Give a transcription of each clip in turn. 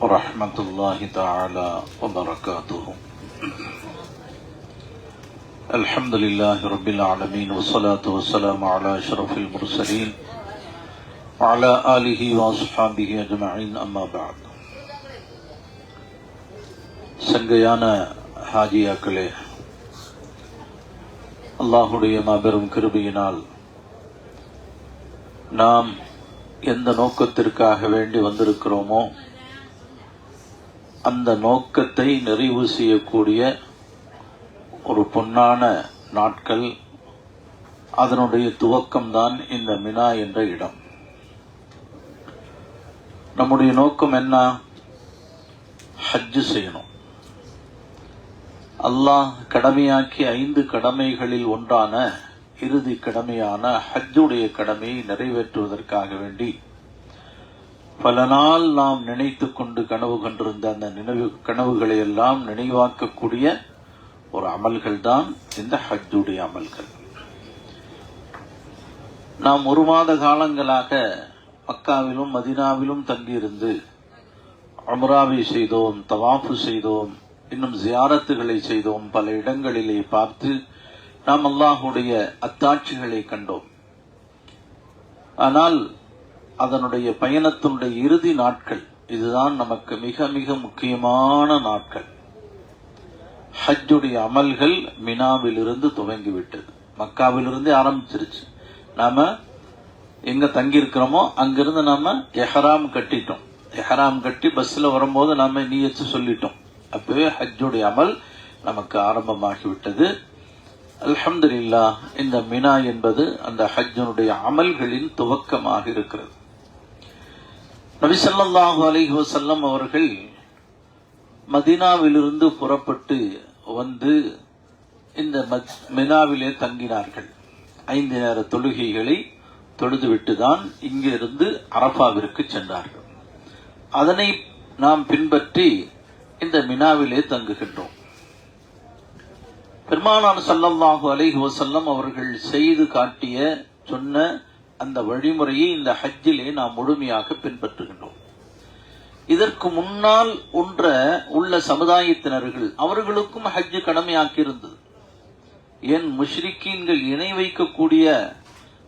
ورحمة الله تعالى وبركاته الحمد لله رب العالمين والصلاة والسلام على أشرف المرسلين وعلى آله وأصحابه أجمعين أما بعد சங்கையான ஹாஜியாக்களே அல்லாஹுடைய மாபெரும் கிருபையினால் நாம் எந்த நோக்கத்திற்காக வேண்டி வந்திருக்கிறோமோ அந்த நோக்கத்தை நிறைவு செய்யக்கூடிய ஒரு பொன்னான நாட்கள் அதனுடைய துவக்கம்தான் இந்த மினா என்ற இடம். நம்முடைய நோக்கம் என்ன? ஹஜ்ஜு செய்யணும். அல்லாஹ் கடமையாக்கி ஐந்து கடமைகளில் ஒன்றான இறுதி கடமையான ஹஜ்ஜுடைய கடமையை நிறைவேற்றுவதற்காக வேண்டி பல நாள் நாம் நினைத்து கொண்டு கனவு கண்டிருந்த அந்த நினைவு கனவுகளை எல்லாம் நினைவாக்கக்கூடிய ஒரு அமல்கள் தான் இந்த ஹஜ்ஜுடைய அமல்கள். நாம் ஒரு மாத காலங்களாக மக்காவிலும் மதினாவிலும் தங்கியிருந்து அமராவி செய்தோம் தவாஃபு செய்தோம் இன்னும் ஜியாரத்துகளை செய்தோம் பல இடங்களிலே பார்த்து நாம் அல்லாஹுடைய அத்தாட்சிகளை கண்டோம். ஆனால் அதனுடைய பயணத்தினுடைய இறுதி நாட்கள். இதுதான் நமக்கு மிக மிக முக்கியமான நாட்கள். ஹஜ்ஜுடைய அமல்கள் மினாவிலிருந்து துவங்கிவிட்டது. மக்காவிலிருந்தே ஆரம்பிச்சிருச்சு. நாம எங்க தங்கியிருக்கிறோமோ அங்கிருந்து நாம எஹராம் கட்டிட்டோம். எஹராம் கட்டி பஸ்ல வரும்போது நாம நீயச்சு சொல்லிட்டோம். அப்பவே ஹஜ்ஜுடைய அமல் நமக்கு ஆரம்பமாகிவிட்டது. அல்ஹம்துலில்லா இந்த மினா என்பது அந்த ஹஜ்ஜனுடைய அமல்களின் துவக்கமாக இருக்கிறது. நபிசல்லாஹு ஸல்லல்லாஹு வசல்லம் அவர்கள் மதினாவிலிருந்து புறப்பட்டு வந்து இந்த மத்- மினாவிலே தங்கினார்கள். ஐந்து நேர தொழுகைகளை தொழுதுவிட்டு தான் இங்கிருந்து அரபாவிற்கு சென்றார்கள். அதனை நாம் பின்பற்றி இந்த மினாவிலே தங்குகின்றோம். பெருமானார் சல்லல்லாஹு அலைஹி வசல்லம் அவர்கள் செய்து காட்டிய சொன்ன அந்த வழிமுறையை இந்த ஹஜ்ஜிலே நாம் முழுமையாக பின்பற்றுகின்றோம். இதற்கு முன்னால் ஒன்ற உள்ள சமுதாயத்தினர்கள் அவர்களுக்கும் ஹஜ்ஜு கடமையாக்கி இருந்தது ஏன் முஷ்ரிக்கீன்கள் இணை வைக்கக்கூடிய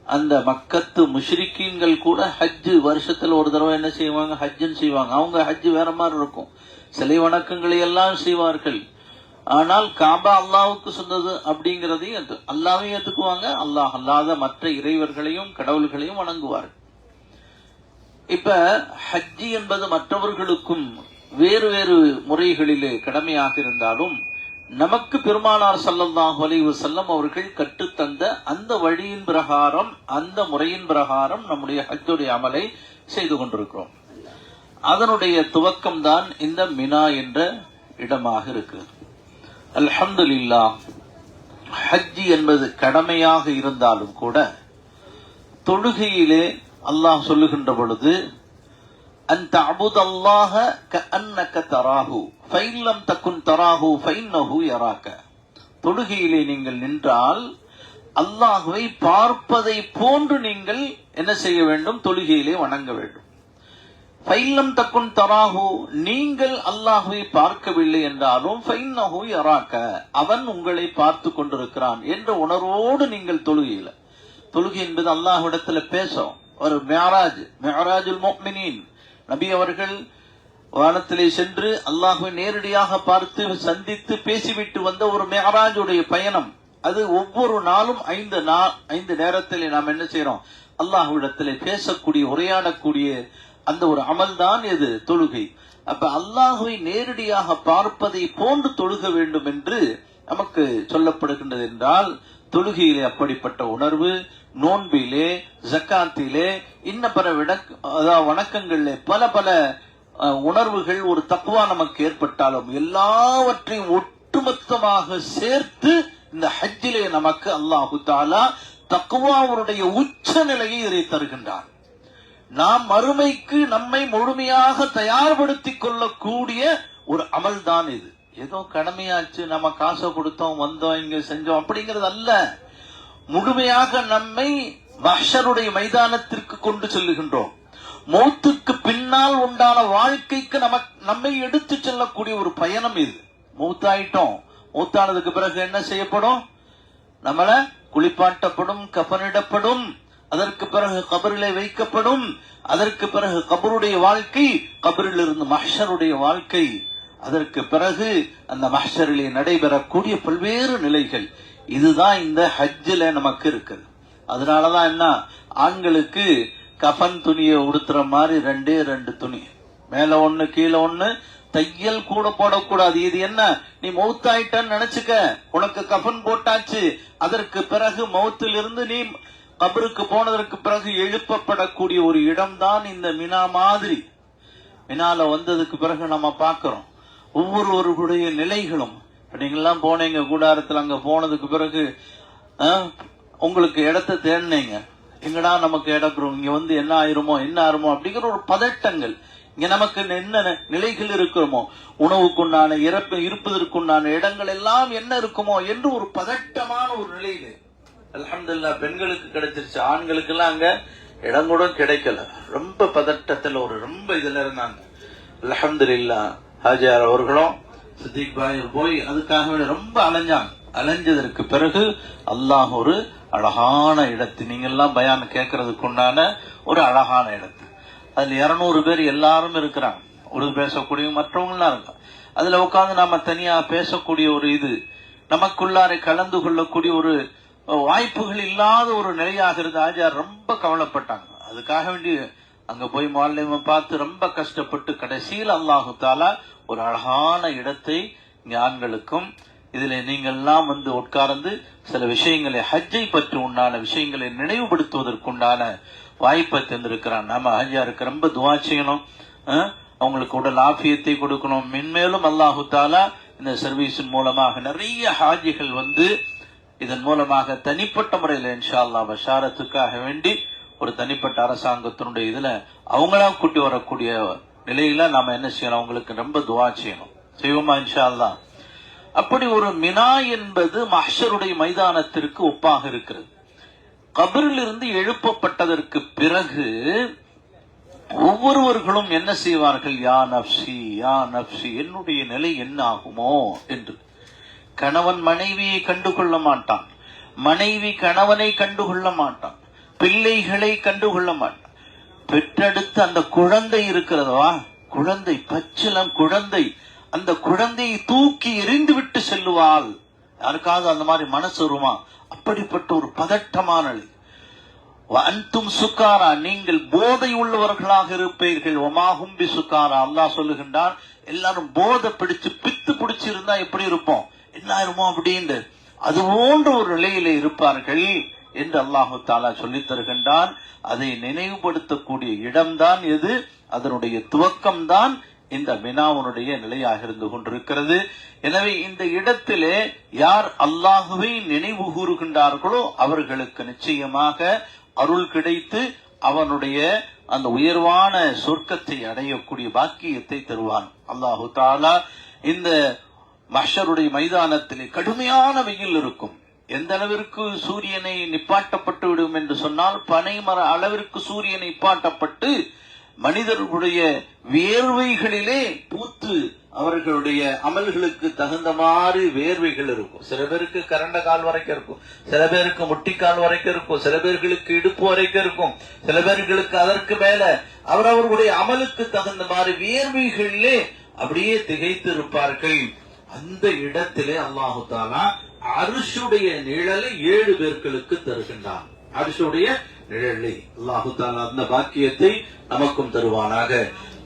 அந்த மக்கத்து முஷ்ரிக்கீன்கள் கூட ஹஜ்ஜு வருஷத்துல ஒரு தடவை என்ன செய்வாங்க? ஹஜ்ஜுன்னு செய்வாங்க. அவங்க ஹஜ்ஜு வேற மாதிரி இருக்கும். சிலை வணக்கங்களை எல்லாம் செய்வார்கள். ஆனால் காபா அல்லாவுக்கு சொன்னது அப்படிங்கிறதையும் அல்லாவையும் ஏத்துக்குவாங்க. அல்லாஹ் அல்லாத மற்ற இறைவர்களையும் கடவுள்களையும் வணங்குவார்கள். இப்ப ஹஜ்ஜி என்பது மற்றவர்களுக்கும் வேறு வேறு முறைகளிலே கடமையாக இருந்தாலும் நமக்கு பெருமானார் சல்லல்லாஹ் அலைஹி செல்லம் அவர்கள் கற்றுத்தந்த அந்த வழியின் பிரகாரம் அந்த முறையின் பிரகாரம் நம்முடைய ஹஜ்ஜுடைய அமலை செய்து கொண்டிருக்கிறோம். அதனுடைய துவக்கம் தான் இந்த மினா என்ற இடமாக இருக்கிறது அல்ஹம்துலில்லாஹ் ஹஜ்ஜி என்பது கடமையாக இருந்தாலும் கூட தொழுகையிலே அல்லாஹ் சொல்லுகின்ற பொழுது அந்த தஅபுத அல்லாஹ கஅன்னக தராஹு ஃபைன் தக்குன் தராஹு ஃபைன்னஹு யராக்க தொழுகையிலே நீங்கள் நின்றால் அல்லாஹுவை பார்ப்பதை போன்று நீங்கள் என்ன செய்ய வேண்டும்? தொழுகையிலே வணங்க வேண்டும். ஃபைல்லம் தக்குன் தராஹு நீங்கள் அல்லாஹுவை பார்க்கவில்லை என்றாலும் ஃபைன்னஹு யராக்க அவன் உங்களை பார்த்து கொண்டிருக்கிறான் என்ற உணர்வோடு நீங்கள் தொழுகையில. தொழுகை என்பது அல்லாஹ்விடத்துல பேசும் ஒரு மேராஜ் மேராஜுல் முஃமினீன் நபி அவர்கள் வானத்திலே சென்று அல்லாஹுவை நேரடியாக பார்த்து சந்தித்து பேசிவிட்டு வந்த ஒரு மேராஜுடைய பயணம். அது ஒவ்வொரு நாளும் ஐந்து நாள் ஐந்து நேரத்திலே நாம் என்ன செய்யறோம் அல்லாஹ்விடத்திலே பேசக்கூடிய உரையாடக்கூடிய அந்த ஒரு அமல் தான் எது தொழுகை. அப்ப அல்லாஹுவை நேரடியாக பார்ப்பதை போன்று தொழுக வேண்டும் என்று நமக்கு சொல்லப்படுகின்றது என்றால் தொழுகையிலே அப்படிப்பட்ட உணர்வு நோன்பிலே ஜக்காத்திலே இன்ன பல அதாவது வணக்கங்களிலே பல பல உணர்வுகள் ஒரு தக்குவா நமக்கு ஏற்பட்டாலும் எல்லாவற்றையும் ஒட்டுமொத்தமாக சேர்த்து இந்த ஹஜ்ஜிலே நமக்கு அல்லாஹு தாலா தக்குவாவுடைய உச்ச நிலையை இதை தருகின்றான். நாம் மறுமைக்கு நம்மை முழுமையாக தயார்படுத்திக் கொள்ளக்கூடிய ஒரு அமல் தான் இது. ஏதோ கடமையாச்சு நம்ம காசை கொடுத்தோம் வந்தோம் இங்க செஞ்சோம் அப்படிங்கிறது அல்ல. முழுமையாக நம்மை மஹ்ஷருடைய மைதானத்திற்கு கொண்டு செல்லுகின்றோம். மௌத்துக்கு பின்னால் உண்டான வாழ்க்கைக்கு நம நம்மை எடுத்து செல்லக்கூடிய ஒரு பயணம் இது. மூத்தாயிட்டோம். மூத்தானதுக்கு பிறகு என்ன செய்யப்படும்? நம்மள குளிப்பாட்டப்படும் கபனிடப்படும் அதற்கு பிறகு கபரிலே வைக்கப்படும் அதற்கு பிறகு கபருடைய வாழ்க்கை கபரில் இருந்து மஹருடைய வாழ்க்கை. அதற்கு பிறகு அந்த மஹரிலே நடைபெறக்கூடிய பல்வேறு நிலைகள். இதுதான் இந்த ஹஜ்ஜில் நமக்கு இருக்குது. அதனாலதான் என்ன? ஆண்களுக்கு கஃன் துணியை உடுத்துற மாதிரி ரெண்டே ரெண்டு துணி. மேல ஒண்ணு கீழே ஒண்ணு. தையல் கூட போடக்கூடாது. இது என்ன? நீ மௌத்தாயிட்டன்னு நினைச்சுக்க. உனக்கு கஃன் போட்டாச்சு. அதற்கு பிறகு மௌத்திலிருந்து நீ கபருக்கு போனதற்கு பிறகு எழுப்பப்படக்கூடிய ஒரு இடம்தான் இந்த மினா மாதிரி. மினால வந்ததுக்கு பிறகு நம்ம பார்க்கிறோம். ஒவ்வொருவருடைய நிலைகளும் நீங்கெல்லாம் போனீங்க கூடாரத்தில் அங்க போனதுக்கு பிறகு உங்களுக்கு இடத்த தேடினீங்க. எங்கடா நமக்கு இடம் இங்க வந்து என்ன ஆயிருமோ என்ன ஆயிருமோ அப்படிங்கிற ஒரு பதட்டங்கள். இங்க நமக்கு என்ன நிலைகள் இருக்கிறோமோ உணவுக்குண்டான இறப்பு இருப்பதற்குண்டான இடங்கள் எல்லாம் என்ன இருக்குமோ என்று ஒரு பதட்டமான ஒரு நிலையில. அலமதுல்லா பெண்களுக்கு கிடைச்சிருச்சு. ஆண்களுக்கு எல்லாம் அங்க இடம் கூட கிடைக்கல. ரொம்ப பதட்டத்தில் ஒரு ரொம்ப இதில் இருந்தாங்க. அல்ஹம்துலில்லாஹ் ஹாஜியார் அவர்களும் சித்திக் பாய் போய் அதுக்காக ரொம்ப அலைஞ்சாங்க. அலைஞ்சதற்கு பிறகு அல்லாஹ் ஒரு அழகான இடத்து நீங்க எல்லாம் பயான் கேட்கறதுக்கு உண்டான ஒரு அழகான இடத்து. அதில் இரநூறு பேர் எல்லாரும் இருக்கிறாங்க. உருது பேசக்கூடிய மற்றவங்களாம் எல்லாம் இருக்காங்க. உட்காந்து உட்கார்ந்து நாம தனியாக பேசக்கூடிய ஒரு இது நமக்குள்ளாரை கலந்து கொள்ளக்கூடிய ஒரு வாய்ப்புகள் இல்லாத ஒரு நிலையாக இருந்த ஆஜார் ரொம்ப கவலைப்பட்டாங்க. அதுக்காக வேண்டி அங்க போய் மாலியமா பார்த்து ரொம்ப கஷ்டப்பட்டு கடைசியில் அல்லாஹு தாலா ஒரு அழகான இடத்தை ஞான்களுக்கும் இதுல நீங்கள்லாம் வந்து உட்கார்ந்து சில விஷயங்களை ஹஜ்ஜை பற்றி உண்டான விஷயங்களை நினைவுபடுத்துவதற்குண்டான வாய்ப்பை தந்திருக்கிறான். நாம ஹஜ்ஜாருக்கு ரொம்ப துவா செய்யணும். அவங்களுக்கு உடல் ஆபியத்தை கொடுக்கணும். மென்மேலும் அல்லாஹு தாலா இந்த சர்வீஸின் மூலமாக நிறைய ஹாஜிகள் வந்து இதன் மூலமாக தனிப்பட்ட முறையில் இன்ஷா அல்லாஹ் பஷாரத்துக்காக வேண்டி ஒரு தனிப்பட்ட அரசாங்கத்தினுடைய இதுல அவங்களா கூட்டி வரக்கூடிய நிலையில நாம என்ன செய்யணும்? அவங்களுக்கு ரொம்ப துவா செய்யணும். செய்வோமா இன்ஷா அப்படி ஒரு மினா என்பது மஹருடைய மைதானத்திற்கு ஒப்பாக இருக்கிறது. கபரிலிருந்து எழுப்பப்பட்டதற்கு பிறகு ஒவ்வொருவர்களும் என்ன செய்வார்கள்? யா நப்சி யா நப்சி என்னுடைய நிலை என்ன ஆகுமோ என்று. கணவன் மனைவியை கண்டுகொள்ள மாட்டான். மனைவி கணவனை கண்டுகொள்ள மாட்டான். பிள்ளைகளை கண்டுகொள்ள மாட்டான். பெற்றெடுத்து அந்த குழந்தை இருக்கிறதவா குழந்தை பச்சிலம் குழந்தை. அந்த குழந்தையை தூக்கி எரிந்து விட்டு செல்லுவாள். யாருக்காவது அந்த மாதிரி மனசு வருமா? அப்படிப்பட்ட ஒரு பதட்டமான நிலை. அன்தும் சுக்காரா நீங்கள் போதை உள்ளவர்களாக இருப்பீர்கள். ஒமாகும் பி சுக்காரா அல்லா சொல்லுகின்றான் எல்லாரும் போதை பிடிச்சு பித்து பிடிச்சிருந்தா எப்படி இருப்போம்? என்ன ஆயிருமோ அப்படின்னு அது போன்ற ஒரு நிலையில இருப்பார்கள் என்று அல்லாஹு தாலா சொல்லித் தருகின்றான். அதை நினைவுபடுத்தக்கூடிய இடம்தான் எது? அதனுடைய துவக்கம்தான் இந்த மினாவுனுடைய நிலையாக இருந்து கொண்டிருக்கிறது. எனவே இந்த இடத்திலே யார் அல்லாஹுவை நினைவு கூறுகின்றார்களோ அவர்களுக்கு நிச்சயமாக அருள் கிடைத்து அவனுடைய அந்த உயர்வான சொர்க்கத்தை அடையக்கூடிய பாக்கியத்தை தருவான். அல்லாஹு தாலா இந்த மஷருடைய மைதானத்திலே கடுமையான வெயில் இருக்கும். எந்த அளவிற்கு சூரியனை நிப்பாட்டப்பட்டு விடும் என்று சொன்னால் பனைமர அளவிற்கு சூரியன் நிப்பாட்டப்பட்டு மனிதர்களுடைய வேர்வைகளிலே பூத்து அவர்களுடைய அமல்களுக்கு தகுந்த மாதிரி வேர்வைகள் இருக்கும். சில பேருக்கு கரண்ட கால் வரைக்கும் இருக்கும். சில பேருக்கு முட்டிக்கால் வரைக்கும் இருக்கும். சில பேர்களுக்கு இடுப்பு வரைக்கும் இருக்கும். சில பேர்களுக்கு அதற்கு மேல அவரவர்களுடைய அமலுக்கு தகுந்த மாதிரி வேர்வைகளிலே அப்படியே திகைத்து இருப்பார்கள் அந்த இடத்திலே அல்லாஹு தாலா அரிசுடைய நிழலை ஏழு பேர்களுக்கு தருகின்றான். அரிசுடைய நிழலை அல்லாஹு தாலா அந்த பாக்கியத்தை நமக்கும் தருவானாக.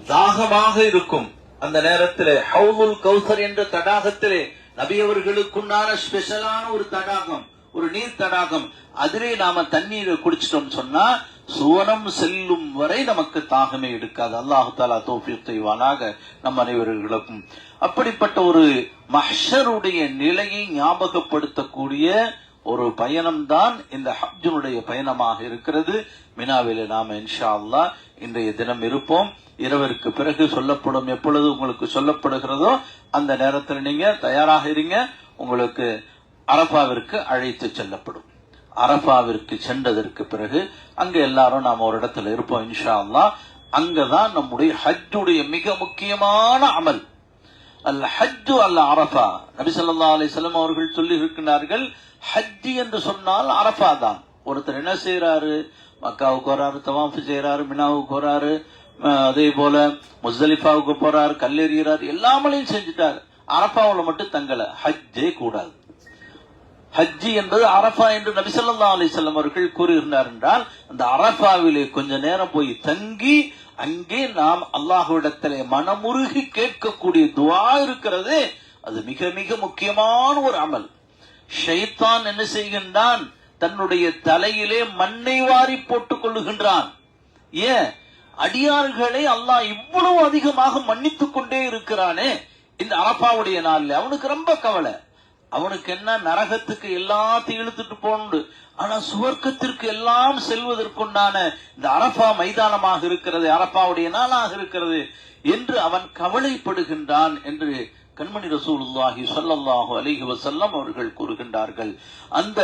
தாகமாக இருக்கும். அந்த நேரத்திலே ஹவுல் கௌசர் என்ற தடாகத்திலே நபி அவர்களுக்குண்டான ஸ்பெஷலான ஒரு தடாகம் ஒரு நீர் தடாகம். அதிலே நாம தண்ணீரை குடிச்சிட்டோம் சொன்னா சுவனம் செல்லும் வரை நமக்கு தாகமே எடுக்காது. அல்லாஹு தாலா தோஃபிக் செய்வானாக நம் அனைவர்களுக்கும். அப்படிப்பட்ட ஒரு மஹ்ஷருடைய நிலையை ஞாபகப்படுத்தக்கூடிய ஒரு பயணம்தான் இந்த ஹஜ்ஜுனுடைய பயணமாக இருக்கிறது. மினாவில நாம இன்ஷா அல்லா இன்றைய தினம் இருப்போம். இரவிற்கு பிறகு சொல்லப்படும் எப்பொழுது உங்களுக்கு சொல்லப்படுகிறதோ அந்த நேரத்தில் நீங்க தயாராக இருங்க. உங்களுக்கு அரபாவிற்கு அழைத்து செல்லப்படும். அரபாவிற்கு சென்றதற்கு பிறகு அங்க எல்லாரும் நாம ஒரு இடத்துல இருப்போம் இன்ஷா அல்லா அங்கதான் நம்முடைய ஹஜ்ஜுடைய மிக முக்கியமான அமல். அல் ஹஜ்ஜு அல் அரஃபா நபி சொல்லா அலிசல்லம் அவர்கள் சொல்லி இருக்கின்றார்கள் ஹஜ்ஜி என்று சொன்னால் அரஃபா தான். ஒருத்தர் என்ன செய்யறாரு மக்காவுக்கு வராரு தவாஃப் செய்யறாரு மினாவுக்கு வராரு அஹ் அதே போல முஸ்தலிஃபாவுக்கு போறாரு கல்லெறிகிறார் எல்லாமலையும் செஞ்சுட்டாரு. அரஃபாவுல மட்டும் தங்கல. ஹஜ்ஜே கூடாது. ஹஜ்ஜி என்பது அரஃபா என்று நபிசல்லா அலிசல்லம் அவர்கள் கூறியிருந்தார் என்றால் அந்த அரஃபாவிலே கொஞ்ச நேரம் போய் தங்கி அங்கே நாம் அல்லாஹ்விடத்திலே மனமுருகி கேட்கக்கூடிய துவா இருக்கிறது. அது மிக மிக முக்கியமான ஒரு அமல். ஷைத்தான் என்ன செய்கின்றான்? தன்னுடைய தலையிலே மண்ணை வாரி போட்டுக் கொள்ளுகின்றான். ஏன்? அடியார்களை அல்லாஹ் இவ்வளவு அதிகமாக மன்னித்துக் கொண்டே இருக்கிறானே. இந்த அரப்பாவுடைய நாளில் அவனுக்கு ரொம்ப கவலை. அவனுக்கு என்ன நரகத்துக்கு எல்லாத்தையும் இழுத்துட்டு போண்டு ஆனா சுவர்க்கத்திற்கு எல்லாம் செல்வதற்குண்டான இந்த அரபா மைதானமாக இருக்கிறது அரபாவுடைய நாளாக இருக்கிறது என்று அவன் கவலைப்படுகின்றான் என்று கண்மணி ரசூலுல்லாஹி ஸல்லல்லாஹு அலிஹி வசல்லம் அவர்கள் கூறுகின்றார்கள். அந்த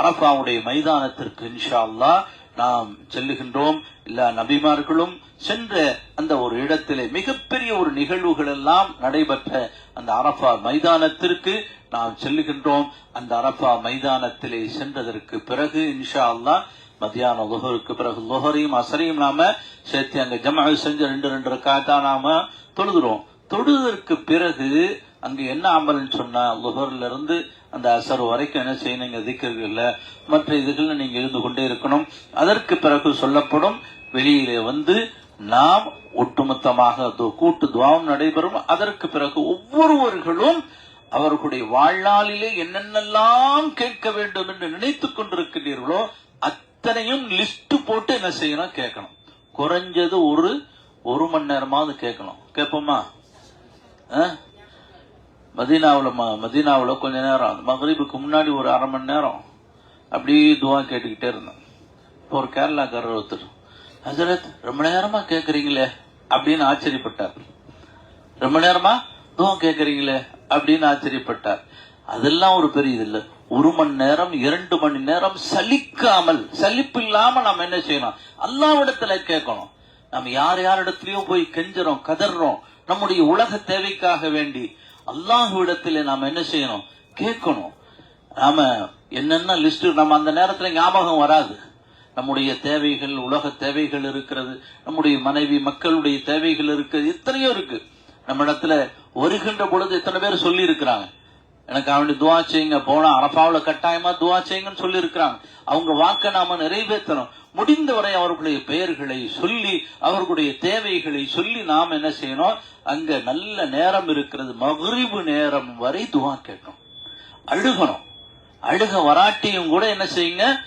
அரபாவுடைய மைதானத்திற்கு இன்ஷா அல்லாஹ் நாம் செல்லுகின்றோம். எல்லா நபிமார்களும் சென்ற அந்த ஒரு இடத்திலே மிகப்பெரிய ஒரு நிகழ்வுகள் எல்லாம் நடைபெற்ற அந்த அரபா மைதானத்திற்கு நாம் செல்லுகின்றோம். அந்த அரபா மைதானத்திலே சென்றதற்கு பிறகு இன்ஷா அல்லா மத்தியான லுஹருக்கு பிறகு லுஹரையும் அசரையும் நாம சேர்த்து அங்க ஜமா செஞ்ச ரெண்டு ரெண்டு ரக்காத்தா நாம தொழுதுறோம். தொழுதற்கு பிறகு அங்கு என்ன அமல்னு சொன்னா லுஹர்ல இருந்து அந்த அசர் வரைக்கும் என்ன செய்யணுங்க திக்கர்கள்ல மற்ற இதுகள்ல நீங்க இருந்து கொண்டே இருக்கணும். அதற்கு பிறகு சொல்லப்படும் வெளியிலே வந்து நாம் ஒட்டுமொத்தமாக கூட்டு துவாம் நடைபெறும். அதற்கு பிறகு ஒவ்வொருவர்களும் அவர்களுடைய வாழ்நாளிலே என்னென்னலாம் கேட்க வேண்டும் என்று நினைத்துக் கொண்டிருக்கிறீர்களோ அத்தனையும் லிஸ்ட் போட்டு என்ன செய்யணும் கேட்கணும். குறைஞ்சது ஒரு ஒரு மணி நேரமாவது கேட்கணும். கேட்போமா? ஆ? மதீனாவில் ம- மதீனாவில் கொஞ்ச நேரம். மகரீபுக்கு முன்னாடி ஒரு அரை மணி நேரம் அப்படியே துவா கேட்டுக்கிட்டே இருந்தேன் இப்போ ஒரு கேரளாக்காரர் ஒருத்தர் ஹசரத் ரொம்ப நேரமா கேட்குறீங்களே அப்படின்னு ஆச்சரியப்பட்டார். ரொம்ப நேரமா? துவா கேட்குறீங்களே அப்படின்னு ஆச்சரியப்பட்டார். அதெல்லாம் ஒரு பெரிய இது இல்லை. ஒரு மணி நேரம் இரண்டு மணி நேரம் சலிக்காமல் சலிப்பு இல்லாம நாம் என்ன செய்யணும்? அல்லாவிடத்துல கேட்கணும். நம்ம யார் யார் இடத்துலயோ போய் கெஞ்சுறோம் கதறோம். நம்முடைய உலக தேவைக்காக வேண்டி அல்லாஹுவிடத்தில் நாம் என்ன செய்யணும்? கேட்கணும். நாம என்னென்ன லிஸ்ட் நம்ம அந்த நேரத்துல ஞாபகம் வராது. நம்முடைய தேவைகள் உலக தேவைகள் இருக்கிறது நம்முடைய மனைவி மக்களுடைய தேவைகள் இருக்கிறது எத்தனையோ இருக்கு. நம்ம இடத்துல வருகின்ற பொழுது எத்தனை பேர் சொல்லி இருக்கிறாங்க எனக்கு அவனுடைய துவா செய்யுங்க போனா அரபாவில் கட்டாயமா துவா செய்யுங்கன்னு சொல்லி இருக்கிறாங்க அவங்க வாக்க நாம நிறைவேற்றணும். முடிந்தவரை அவர்களுடைய பெயர்களை சொல்லி அவர்களுடைய தேவைகளை சொல்லி நாம் என்ன செய்யணும்? அங்க நல்ல நேரம் இருக்கிறது. மகிழ்வு நேரம் வரை துவா கேட்கணும். அழுகணும். அழுக வராட்டியும் கூட என்ன செய்யுங்க?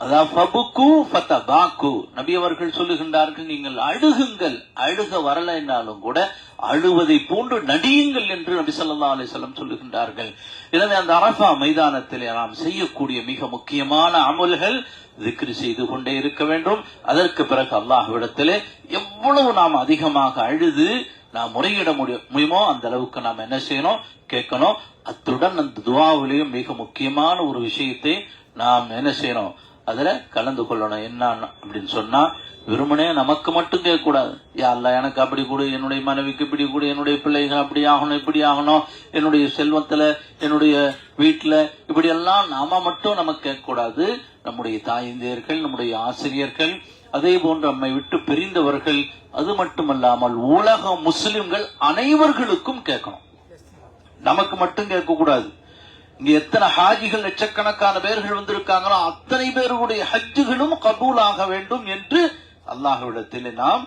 அதாவது நபி அவர்கள் சொல்லுகின்றார்கள் நீங்கள் அழுகுங்கள். அழுக வரலைன்னாலும் கூட அழுவதை போன்று நடியுங்கள் என்று நபி சொல்லா அலைஹி சொல்லுகின்றார்கள். எனவே அந்த அரபா மைதானத்தில் நாம் செய்யக்கூடிய மிக முக்கியமான அமல்கள் திக்ரி செய்து கொண்டே இருக்க வேண்டும். அதற்கு பிறகு அல்லாஹ்விடத்திலே எவ்வளவு நாம் அதிகமாக அழுது நாம் முறையிட முடியுமோ அந்த அளவுக்கு நாம் என்ன செய்யணும்? கேட்கணும். அத்துடன் அந்த துவாவிலையும் மிக முக்கியமான ஒரு விஷயத்தை நாம் என்ன செய்யணும்? அதுல கலந்து கொள்ளணும். என்ன அப்படின்னு சொன்னா வெறுமனே நமக்கு மட்டும் கேட்கக்கூடாது. கூடாது எனக்கு அப்படி கொடு. என்னுடைய மனைவிக்கு இப்படி கொடு. என்னுடைய பிள்ளைகள் அப்படி ஆகணும் இப்படி ஆகணும். என்னுடைய செல்வத்துல என்னுடைய வீட்டுல இப்படி எல்லாம் நாம மட்டும் நமக்கு கேட்கக்கூடாது. நம்முடைய தாய்ந்தியர்கள் நம்முடைய ஆசிரியர்கள் அதே போன்று நம்மை விட்டு பிரிந்தவர்கள் அது மட்டுமல்லாமல் உலக முஸ்லிம்கள் அனைவர்களுக்கும் கேட்கணும். நமக்கு மட்டும் கேட்கக்கூடாது. இங்க எத்தனை ஹாஜிகள் லட்சக்கணக்கான பேர்கள் வந்திருக்காங்களோ அத்தனை பேருடைய ஹஜ்ஜுகளும் கபூலாக வேண்டும் என்று அல்லாஹ்விடத்தில் நாம்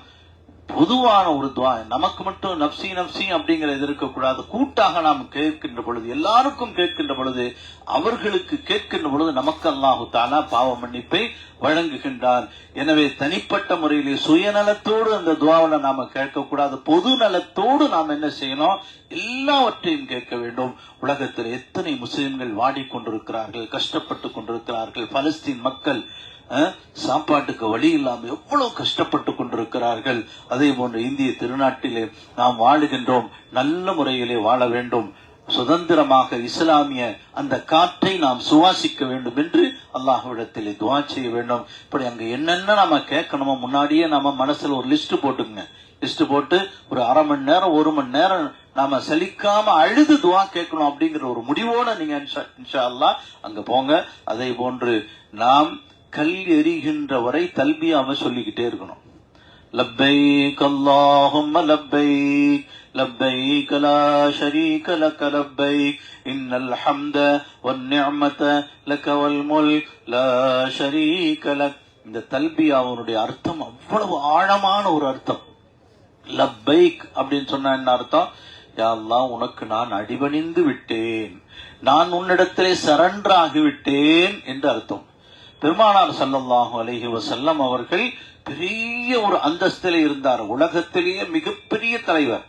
பொதுவான ஒரு துவா. நமக்கு மட்டும் நப்சி நப்சி அப்படிங்கிற இது இருக்கக்கூடாது. கூட்டாக நாம் கேட்கின்ற பொழுது எல்லாருக்கும் கேட்கின்ற பொழுது அவர்களுக்கு கேட்கின்ற பொழுது நமக்கு அல்லாஹு தானா பாவ மன்னிப்பை வழங்குகின்றார். எனவே தனிப்பட்ட முறையிலே சுயநலத்தோடு அந்த துவாவில நாம கேட்கக்கூடாது. பொது நலத்தோடு நாம் என்ன செய்யணும்? எல்லாவற்றையும் கேட்க வேண்டும். உலகத்தில் எத்தனை முஸ்லிம்கள் வாடிக்கொண்டிருக்கிறார்கள் கஷ்டப்பட்டு கொண்டிருக்கிறார்கள் பலஸ்தீன் மக்கள் சாப்பாட்டுக்கு வழி இல்லாமல் எவ்வளவு கஷ்டப்பட்டு கொண்டிருக்கிறார்கள். அதே போன்று இந்திய திருநாட்டிலே நாம் வாழுகின்றோம். நல்ல முறையிலே வாழ வேண்டும். சுதந்திரமாக இஸ்லாமிய அந்த காற்றை நாம் சுவாசிக்க வேண்டும் என்று அல்லாஹ்விடத்தில் துவா செய்ய வேண்டும். இப்படி அங்க என்னென்ன நம்ம கேட்கணுமோ முன்னாடியே நம்ம மனசுல ஒரு லிஸ்ட் போட்டுங்க லிஸ்ட் போட்டு ஒரு அரை மணி நேரம் ஒரு மணி நேரம் நாம சலிக்காம அழுது துவா கேட்கணும் அப்படிங்கிற ஒரு முடிவோட நீங்க இன்ஷா- இன்ஷா அல்லாஹ் அங்க போங்க. அதே போன்று நாம் கல் எறிகின்ற வரை தல்பியாம சொல்லிக்கிட்டே இருக்கணும். لبيك اللهم لبيك لبيك لا شريك لك لبيك إن الحمد والنعمة لك والملك لا شريك لك இந்த தல்பியாவுடைய அர்த்தம் அவ்வளவு ஆழமான ஒரு அர்த்தம் லப்பைக் அப்படின்னு சொன்னா என்ன அர்த்தம் யா அல்லாஹ் உனக்கு நான் அடிபணிந்து விட்டேன் நான் உன்னிடத்திலே சரண்டர் ஆகிவிட்டேன் என்று அர்த்தம் பெருமானார் ஸல்லல்லாஹு அலைஹி வஸல்லம் அவர்கள் பெரிய ஒரு அந்தஸ்தில இருந்தார். உலகத்திலேயே மிகப்பெரிய தலைவர்.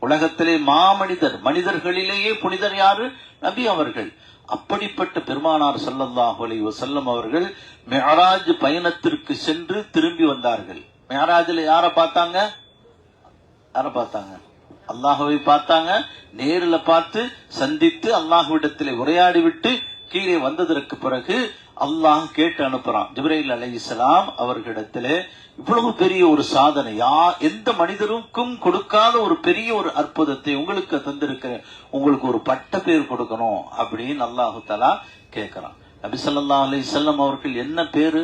உலகத்திலே மாமனிதர் மனிதர்களிலேயே புனிதர் யாரு? நபி அவர்கள். அப்படிப்பட்ட பெருமானார் சல்லல்லாஹு அலி வசல்லம் அவர்கள் மெஹராஜ் பயணத்திற்கு சென்று திரும்பி வந்தார்கள். மெஹராஜில் யாரை பார்த்தாங்க? யாரை பார்த்தாங்க? அல்லாஹுவை பார்த்தாங்க. நேரில் பார்த்து சந்தித்து அல்லாஹுவிடத்திலே உரையாடி விட்டு கீழே வந்ததற்கு பிறகு அல்லாஹ் கேட்டு அனுப்புறான். ஜிப்ரைல் இஸ்லாம் அவர்களிடத்திலே இவ்வளவு பெரிய ஒரு சாதனை யா எந்த மனிதருக்கும் கொடுக்காத ஒரு பெரிய ஒரு அற்புதத்தை உங்களுக்கு தந்திருக்கிறேன் உங்களுக்கு ஒரு பட்ட பேர் கொடுக்கணும் அப்படின்னு அல்லாஹு தலா கேட்கிறான் நபி அலி அலைஹி அவர்கள் என்ன பேரு?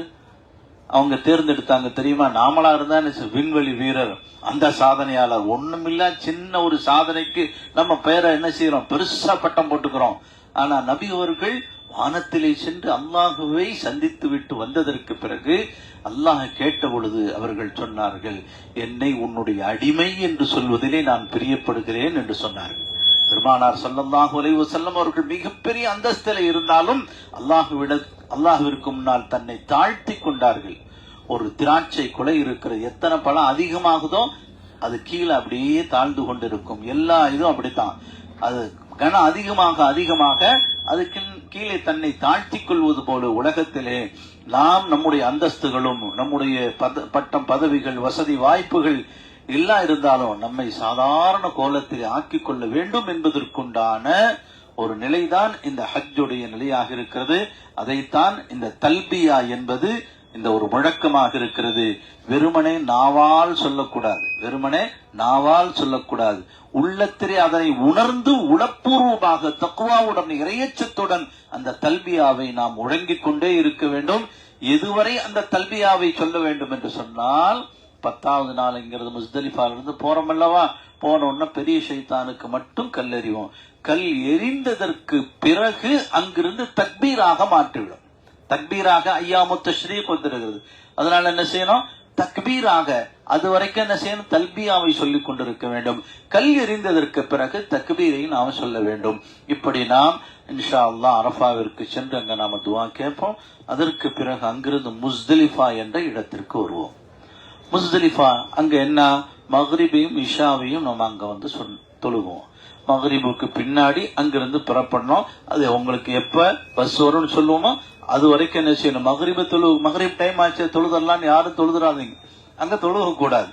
அவங்க தேர்ந்தெடுத்தாங்க தெரியுமா? நாமளா இருந்தா விண்வெளி வீரர். அந்த சாதனையாளர் ஒண்ணுமில்ல சின்ன ஒரு சாதனைக்கு நம்ம பெயரை என்ன செய்யறோம்? பெருசா பட்டம் போட்டுக்கிறோம். ஆனா நபி அவர்கள் வானத்திலே சென்று அல்லாஹுவை சந்தித்து விட்டு வந்ததற்கு பிறகு அல்லாஹ் கேட்ட பொழுது அவர்கள் சொன்னார்கள் என்னை உன்னுடைய அடிமை என்று சொல்வதிலே நான் பிரியப்படுகிறேன் என்று சொன்னார்கள். பெருமானார் ஸல்லல்லாஹு அலைஹி செல்லம் அவர்கள் மிகப்பெரிய அந்தஸ்தில இருந்தாலும் அல்லாஹுவிட அல்லாஹுவிற்கு முன்னால் தன்னை தாழ்த்தி கொண்டார்கள். ஒரு திராட்சை குலை இருக்கிறது எத்தனை பழம் அதிகமாகுதோ அது கீழே அப்படியே தாழ்ந்து கொண்டிருக்கும். எல்லா இதுவும் அப்படித்தான். அது கனம் அதிகமாக அதிகமாக அதுக்கு கீழே தன்னை தாழ்த்திக் கொள்வது போல உலகத்திலே நாம் நம்முடைய அந்தஸ்துகளும் நம்முடைய பத- பட்டம் பதவிகள் வசதி வாய்ப்புகள் எல்லாம் இருந்தாலும் நம்மை சாதாரண கோலத்தில் ஆக்கிக் கொள்ள வேண்டும் என்பதற்குண்டான ஒரு நிலைதான் இந்த ஹஜ்ஜுடைய நிலையாக இருக்கிறது. அதைத்தான் இந்த தல்பியா என்பது இந்த ஒரு முழக்கமாக இருக்கிறது. வெறுமனே நாவால் சொல்லக்கூடாது. வெறுமனே நாவால் சொல்லக்கூடாது. உள்ளத்திலே அதனை உணர்ந்து உளப்பூர்வமாக தக்குவாவுடன் இறையச்சத்துடன் அந்த தல்பியாவை நாம் முழங்கிக் கொண்டே இருக்க வேண்டும். எதுவரை அந்த தல்பியாவை சொல்ல வேண்டும் என்று சொன்னால் பத்தாவது நாளுங்கிறது முஸ்தலிஃபால இருந்து போறோம் அல்லவா? போன உடனே பெரிய சைத்தானுக்கு மட்டும் கல் எறிவோம் கல் எரிந்ததற்கு பிறகு அங்கிருந்து தக்பீராக மாற்றிவிடும். தக்பீராக ஐயாமு தஷ்ரீக் வந்துருகிறது அதனால என்ன செய்யணும்? தக்பீராக அது வரைக்கும் என்ன செய்யணும்? தல்பியாவை சொல்லிக் கொண்டிருக்க வேண்டும். கல் எறிந்ததற்கு பிறகு தக்பீரை நாம் சொல்ல வேண்டும். இப்படி நாம் இன்ஷா அல்லா அரஃபாவிற்கு சென்று அங்க நாம துவா கேட்போம். அதற்கு பிறகு அங்கிருந்து முஸ்தலிஃபா என்ற இடத்திற்கு வருவோம். முஸ்தலிஃபா அங்க என்ன? மஹ்ரிபையும் இஷாவையும் நம்ம அங்க வந்து சொல் தொழுவோம். மகரிபுக்கு பின்னாடி அங்கிருந்து புறப்படணும். அது உங்களுக்கு எப்ப பஸ் வரும்னு சொல்லுவோமோ அது வரைக்கும் என்ன செய்யணும்? மகரிப தொழு மகரிப் டைம் ஆச்சு தொழுதரலாம்னு யாரும் தொழுதுறாதீங்க. அங்க தொழுக கூடாது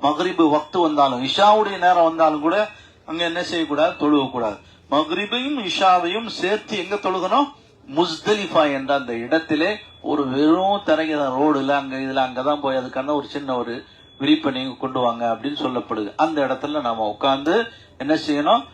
மகரிபு வக்து வந்தாலும் இஷாவுடைய நேரம் வந்தாலும் கூட அங்க என்ன செய்யக்கூடாது? தொழுக கூடாது மகரிபையும் இஷாவையும் சேர்த்து எங்க தொழுகணும்? முஸ்தலிஃபா என்ற அந்த இடத்திலே ஒரு வெறும் தரைய ரோடுல அங்க இதுல அங்கதான் போய் அதுக்கான ஒரு சின்ன ஒரு விரிப்பை நீங்க கொண்டு வாங்க அப்படின்னு சொல்லப்படுது. அந்த இடத்துல நாம உட்காந்து என்ன செய்யணும்?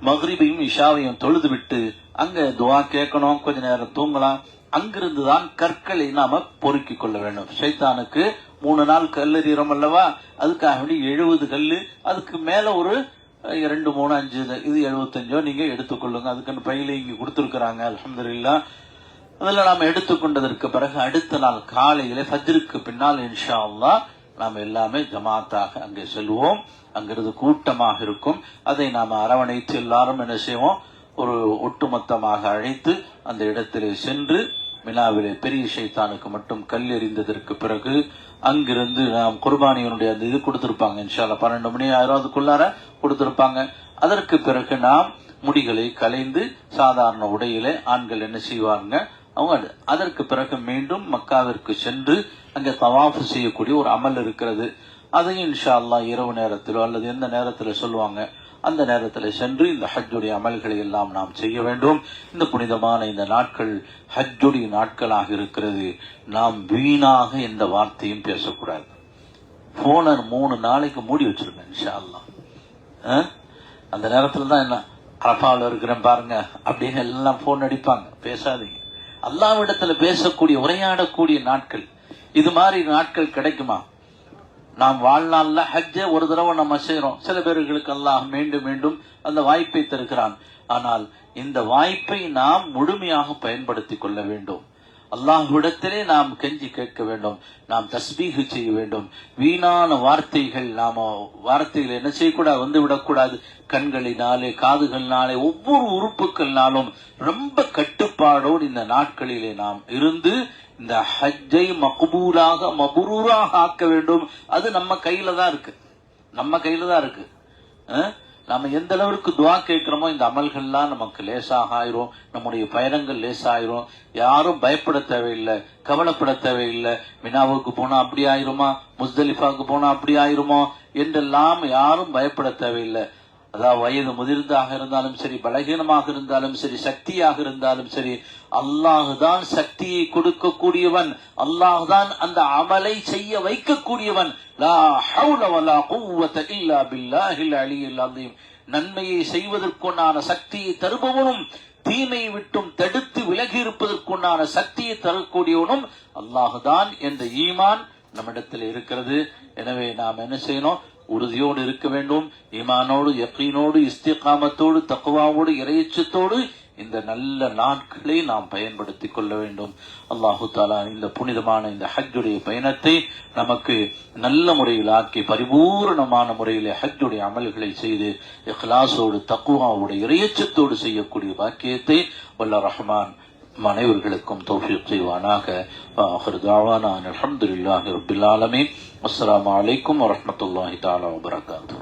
மஹ்ரிபையும் இஷாவையும் தொழுது விட்டு அங்க துவா கேட்கணும். கொஞ்ச நேரம் தூங்கலாம். அங்கிருந்து தான் கற்களை நாம பொறுக்கி கொள்ள வேண்டும். சைத்தானுக்கு மூணு நாள் கல்லெறிகிறோம் அல்லவா? அதுக்காக வேண்டி எழுபது கல். அதுக்கு மேல ஒரு ரெண்டு மூணு அஞ்சு இது- எழுபத்தஞ்சோ நீங்க எடுத்துக்கொள்ளுங்க அதுக்குன்னு பையில இங்க கொடுத்துருக்குறாங்க. அலமதுல்லா அதுல நாம எடுத்துக்கொண்டதற்கு பிறகு அடுத்த நாள் காலையில ஃபஜ்ருக்கு பின்னால் இன்ஷா அல்லா நாம் எல்லாமே ஜமாத்தாக அங்கே செல்வோம். அங்கிருந்து கூட்டமாக இருக்கும். அதை நாம் அரவணைத்து எல்லாரும் என்ன செய்வோம்? ஒரு ஒட்டுமொத்தமாக அழைத்து அந்த இடத்திலே சென்று மினாவிலே பெரிய சைத்தானுக்கு மட்டும் கல் எறிந்ததற்கு பிறகு அங்கிருந்து நாம் குர்பானியனுடைய அந்த இது கொடுத்திருப்பாங்க. இன்ஷால்லா பன்னெண்டு மணி ஆயிரத்துக்குள்ளார கொடுத்திருப்பாங்க. அதற்கு பிறகு நாம் முடிகளை கலைந்து சாதாரண உடையிலே ஆண்கள் என்ன செய்வாங்க? அவங்க அதற்கு பிறகு மீண்டும் மக்காவிற்கு சென்று அங்கே தவாஃபு செய்யக்கூடிய ஒரு அமல் இருக்கிறது. அதையும் இன்ஷா அல்லாஹ் இரவு நேரத்திலோ அல்லது எந்த நேரத்தில் சொல்லுவாங்க அந்த நேரத்தில் சென்று இந்த ஹஜ்ஜுடைய அமல்களை எல்லாம் நாம் செய்ய வேண்டும். இந்த புனிதமான இந்த நாட்கள் ஹஜ்ஜுடைய நாட்களாக இருக்கிறது. நாம் வீணாக எந்த வார்த்தையும் பேசக்கூடாது. போனை மூணு நாளைக்கு மூடி வச்சிருங்க இன்ஷா அல்லாஹ். ஆ? அந்த நேரத்தில் தான் என்ன அரபாவில் இருக்கிறேன் பாருங்க அப்படின்னு எல்லாம் போன் அடிப்பாங்க. பேசாதீங்க. அல்லாவிடத்துல பேசக்கூடிய உரையாடக்கூடிய நாட்கள் இது மாதிரி நாட்கள் கிடைக்குமா? நாம் வாழ்நாள்ல ஹஜ்ஜை ஒரு தடவை நம்ம செய்கிறோம் சில பேர்களுக்கு அல்லாஹ் மீண்டும் மீண்டும் அந்த வாய்ப்பை தருகிறான். ஆனால் இந்த வாய்ப்பை நாம் முழுமையாக பயன்படுத்திக் கொள்ள வேண்டும். அல்லாஹ்விடத்திலே நாம் கெஞ்சி கேட்க வேண்டும். நாம் தஸ்பீக செய்ய வேண்டும். வீணான வார்த்தைகள் நாம வார்த்தைகள் என்ன செய்யக்கூடாது வந்து விடக்கூடாது. கண்களினாலே காதுகளினாலே ஒவ்வொரு உறுப்புகள்னாலும் ரொம்ப கட்டுப்பாடோடு இந்த நாட்களிலே நாம் இருந்து இந்த ஹஜ்ஜை மக்பூலாக மபுரூராக ஆக்க வேண்டும். அது நம்ம கையில தான் இருக்கு. நம்ம கையில தான் இருக்கு. நம்ம எந்த அளவிற்கு துவா கேட்கிறோமோ இந்த அமல்கள்லாம் நமக்கு லேசாக ஆயிரும் நம்முடைய பயணங்கள் லேசாயிரும். யாரும் பயப்பட தேவையில்லை கவலைப்பட தேவையில்லை. மினாவுக்கு போனா அப்படி ஆயிருமா? முஸ்தலிஃபாவுக்கு போனா அப்படி ஆயிருமோ? என்றெல்லாம் யாரும் பயப்பட தேவையில்லை. அதாவது வயது முதிர்ந்தாக இருந்தாலும் சரி பலகீனமாக இருந்தாலும் சரி சக்தியாக இருந்தாலும் சரி அல்லாஹுதான் சக்தியை கொடுக்கக்கூடியவன். அல்லாஹுதான் அந்த அமலை செய்ய வைக்கக்கூடியவன். லா நன்மையை செய்வதற்குண்டான சக்தியை தருபவனும் தீமையை விட்டும் தடுத்து விலகி இருப்பதற்குண்டான சக்தியை தரக்கூடியவனும் அல்லாஹுதான் என்ற ஈமான் நம்மிடத்தில் இருக்கிறது. எனவே நாம் என்ன செய்யணும்? உறுதியோடு இருக்க வேண்டும் ஈமானோடு யக்கீனோடு இஸ்திகாமத்தோடு தக்குவாவோடு இறையச்சத்தோடு இந்த நல்ல நாட்களை நாம் பயன்படுத்திக் கொள்ள வேண்டும். அல்லாஹு தாலா இந்த புனிதமான இந்த ஹஜ்ஜுடைய பயணத்தை நமக்கு நல்ல முறையில் ஆக்கி பரிபூரணமான முறையில் ஹஜ்ஜுடைய அமல்களை செய்து இஹ்லாசோடு தக்குவாவோடு இறையச்சத்தோடு செய்யக்கூடிய பாக்கியத்தை வல்ல ரஹ்மான் அனைவர்களுக்கும் தௌஃபீக் செய்வானாக. ஆஹிர் தாவானா அல்ஹம்துலில்லாஹி ஆலமீன். அஸ்லாம் வலைக்கம் வரமத்துல்லாஹி தாலா வபரகாத்து